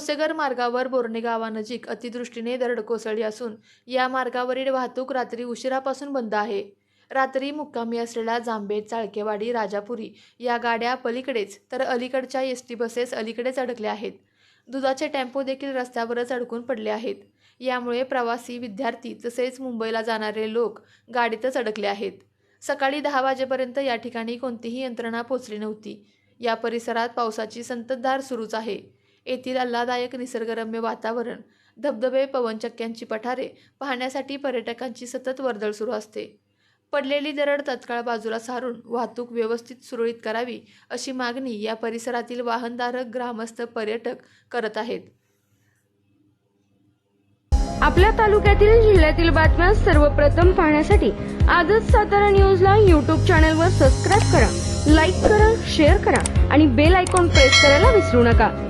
ठोसेघर मार्गावर बोर्णे गावानजीक अतिदृष्टीने दरड कोसळली असून या मार्गावरील वाहतूक रात्री उशिरापासून बंद आहे. रात्री मुक्कामी असलेल्या जांभेत चाळकेवाडी राजापुरी या गाड्या पलीकडेच तर अलीकडच्या एस टी बसेस अलीकडेच अडकल्या आहेत. दुधाचे टेम्पो देखील रस्त्यावरच अडकून पडले आहेत. यामुळे प्रवासी विद्यार्थी तसेच मुंबईला जाणारे लोक गाडीतच अडकले आहेत. सकाळी दहा वाजेपर्यंत या ठिकाणी कोणतीही यंत्रणा पोचली नव्हती. या परिसरात पावसाची संततधार सुरूच आहे. येथील आल्हादायक निसर्गरम्य वातावरण धबधबे पवनचक्क्यांची पठारे पाहण्यासाठी पर्यटकांची सतत वर्दळ सुरू असते. पडलेली दरड तत्काळ बाजूला सारून वाहतूक व्यवस्थित सुरळीत करावी अशी मागणी या परिसरातील वाहनधारक ग्रामस्थ पर्यटक करत आहेत. आपल्या तालुक्यातील जिल्ह्यातील बातम्या सर्वप्रथम पाहण्यासाठी आजच सातारा न्यूजला यूट्यूब चॅनलवर सबस्क्राईब करा लाईक करा शेअर करा आणि बेल आयकॉन प्रेस करायला विसरू नका.